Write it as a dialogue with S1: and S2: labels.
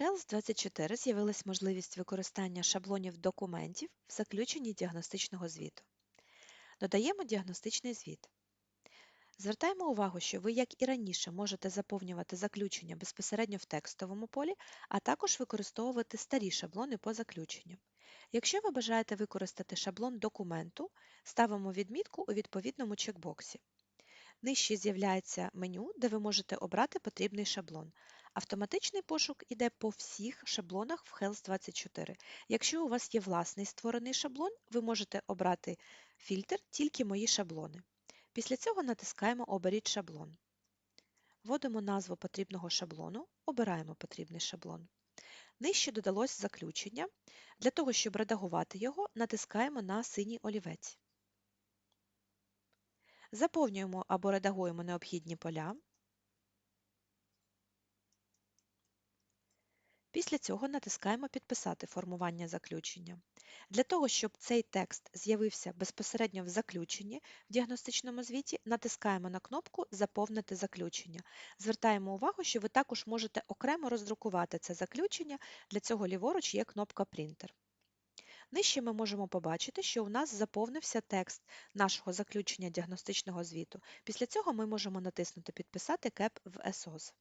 S1: Health 24 з'явилась можливість використання шаблонів документів в заключенні діагностичного звіту. Додаємо діагностичний звіт. Звертаємо увагу, що ви, як і раніше, можете заповнювати заключення безпосередньо в текстовому полі, а також використовувати старі шаблони по заключенню. Якщо ви бажаєте використати шаблон документу, ставимо відмітку у відповідному чекбоксі. Нижче з'являється меню, де ви можете обрати потрібний шаблон. Автоматичний пошук іде по всіх шаблонах в Health 24. Якщо у вас є власний створений шаблон, ви можете обрати фільтр Тільки мої шаблони. Після цього натискаємо Оберіть шаблон. Вводимо назву потрібного шаблону, обираємо потрібний шаблон. Нижче додалось заключення. Для того, щоб редагувати його, натискаємо на синій олівець. Заповнюємо або редагуємо необхідні поля. Після цього натискаємо Підписати формування заключення. Для того, щоб цей текст з'явився безпосередньо в заключенні в діагностичному звіті, натискаємо на кнопку Заповнити заключення. Звертаємо увагу, що ви також можете окремо роздрукувати це заключення, для цього ліворуч є кнопка Принтер. Нижче ми можемо побачити, що у нас заповнився текст нашого заключення діагностичного звіту. Після цього ми можемо натиснути Підписати КЕП в СОС.